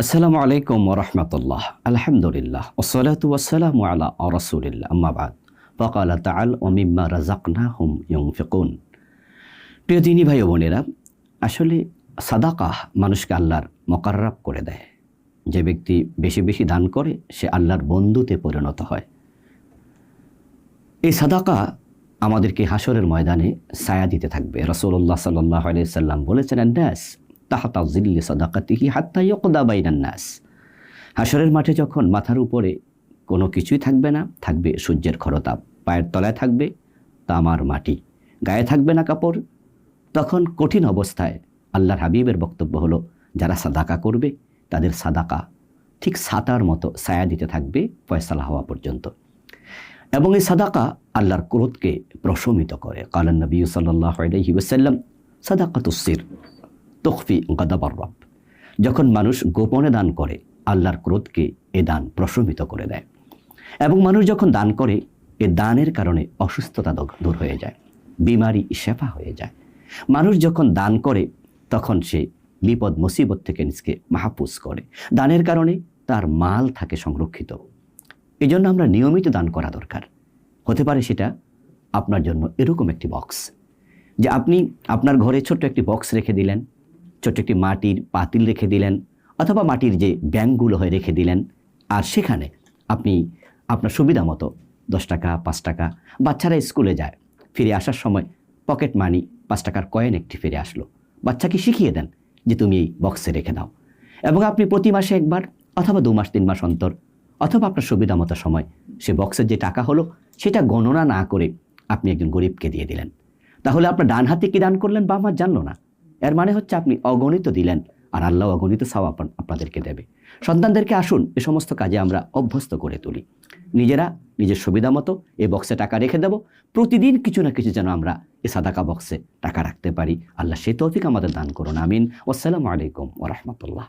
আসসালামু আলাইকুম ওরহমতুল্লাহ আলহামদুলিল্লাহ। ওসলাতু ওয়াসালামু আলা রসুলিল্লাহ। আম্মাবাদ ফকাল তাআল ও মিম্মা রাজাকনাহুম ইউনফিকুন। প্রিয় দিনী ভাই ও বোনেরা, আসলে সাদাকাহ মানুষকে আল্লাহর মকাররাব করে দেয়। যে ব্যক্তি বেশি বেশি দান করে, সে আল্লাহর বন্ধুতে পরিণত হয়। এই সাদাকা আমাদেরকে হাসরের ময়দানে ছায়া দিতে থাকবে। রসুল্লাহ সাল্লাহ আলিয়া সাল্লাম বলেছেন ন্যাস তাহাতা জিল্লি সাদাকাতিহি হাত্তা ইয়কদা বাইনান নাস। হাসরের মাঠে যখন মাথার উপরে কোনো কিছুই থাকবে না, থাকবে সূর্যের খরতাপ। পায়ের তলায় থাকবে তামার মাটি। গায়ে থাকবে না কাপড়। তখন কঠিন অবস্থায় আল্লাহর হাবিবের বক্তব্য হলো, যারা সাদাকা করবে, তাদের সাদাকা ঠিক সাতার মতো ছায়া দিতে থাকবে ফয়সালা হওয়া পর্যন্ত। এবং এই সাদাকা আল্লাহর ক্রোধকে প্রশমিত করে। কালান নবী সাল্লাহ আলহি ওসাল্লাম সাদাকাতুসির তখফি গদাবর রব। যখন মানুষ গোপনে দান করে, আল্লাহর ক্রোধকে এ দান প্রশমিত করে দেয়। এবং মানুষ যখন দান করে, এ দানের কারণে অসুস্থতা দূর হয়ে যায়, বিমারি শেফা হয়ে যায়। মানুষ যখন দান করে, তখন সে বিপদ, মুসিবত থেকে নিজকে মাহফুজ করে। দানের কারণে তার মাল থাকে সংরক্ষিত। এই জন্য আমরা নিয়মিত দান করা দরকার। হতে পারে সেটা আপনার জন্য এরকম একটি বক্স, যে আপনি আপনার ঘরে ছোট্ট একটি বক্স রেখে দিলেন ছোট্ট একটি মাটির পাতিল রেখে দিলেন অথবা মাটির যে ব্যাংকগুলো হয় রেখে দিলেন। আর সেখানে আপনি আপনার সুবিধা মতো দশ টাকা, পাঁচ টাকা বাচ্চারা স্কুলে যায়। ফিরে আসার সময় পকেট মানি পাঁচ টাকার কয়েন একটি ফিরে আসলো। বাচ্চাকে শিখিয়ে দেন যে তুমি এই বক্সে রেখে দাও। এবং আপনি প্রতি মাসে একবার অথবা দু মাস, তিন মাস অন্তর অথবা আপনার সুবিধা মতো সময় সে বক্সের যে টাকা হলো সেটা গণনা না করে আপনি একজন গরিবকে দিয়ে দিলেন। তাহলে আপনার ডান হাতে কি দান করলেন? বাম হাত জানলো না। এর মানে হচ্ছে আপনি অগণিত দিলেন আর আল্লাহ অগণিত সাও আপনাদেরকে দেবে। সন্তানদেরকে আসুন, এ সমস্ত কাজে আমরা অভ্যস্ত করে তুলি। নিজেরা নিজের সুবিধা মতো এই বক্সে টাকা রেখে দেব। প্রতিদিন কিছু না কিছু যেন আমরা এ সাদাকা বক্সে টাকা রাখতে পারি। আল্লাহ সে তৌফিক আমাদের দান করুন, আমিন। আসসালামু আলাইকুম ওরহমতুল্লাহ